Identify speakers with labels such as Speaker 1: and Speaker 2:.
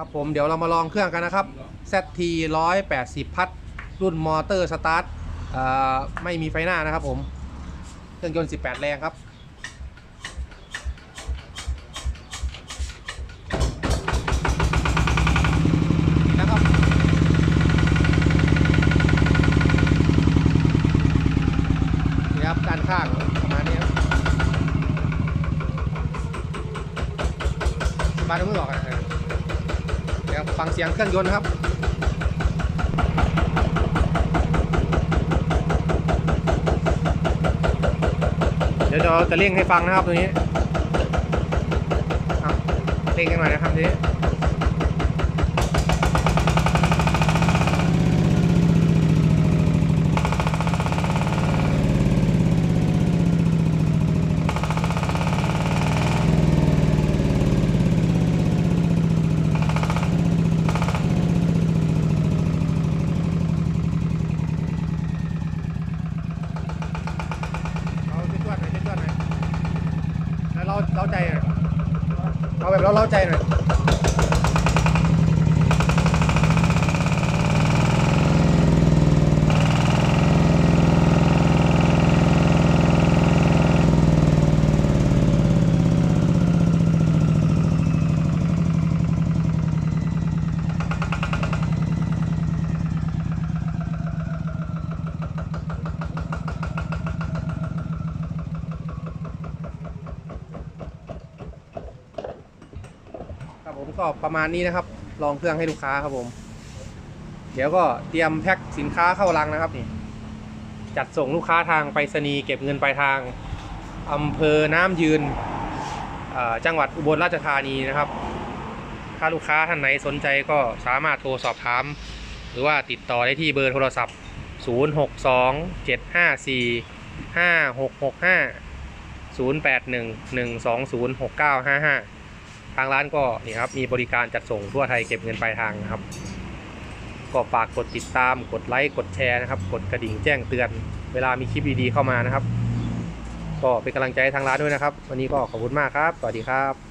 Speaker 1: ครับผมเดี๋ยวเรามาลองเครื่องกันนะครับ ZT 180 พัด รุ่นมอเตอร์สตาร์ทไม่มีไฟหน้านะครับผม เครื่องยนต์ 18 แรงครับครับนี่ครับด้านข้างประมาณนี้ครับบานมือออกอะเดี๋ยวฟังเสียงเครื่องยนต์นะครับเดี๋ยวเราจะเร่งให้ฟังนะครับตัวนี้เอาเร่งกันหน่อยนะครับทีนี้ เอาจวดๆหน่อยจวดๆหน่อยแล้ว เราเราใจหน่อยเอาแบบเราเราใจหน่อย ผมก็ประมาณนี้นะครับ ลองเครื่องให้ลูกค้าครับผม เดี๋ยวก็เตรียมแพ็คสินค้าเข้ารังนะครับนี่จัดส่งลูกค้าทางไปรษณีย์เก็บเงินปลายทางอำเภอน้ำยืนจังหวัดอุบลราชธานีนะครับ ถ้าลูกค้าท่านไหนสนใจก็สามารถโทรสอบถาม หรือว่าติดต่อได้ที่เบอร์โทรศัพท์ 062 754 5665 081 120 6955 ทางร้านก็นี่ครับมีบริการจัดส่งทั่วไทยเก็บเงินปลายทางนะครับ ก็ฝากกดติดตามกดไลค์กดแชร์นะครับ กดกระดิ่งแจ้งเตือน เวลามีคลิปดีๆเข้ามานะครับ ก็เป็นกำลังใจให้ทางร้านด้วยนะครับ วันนี้ก็ขอบคุณมากครับสวัสดีครับ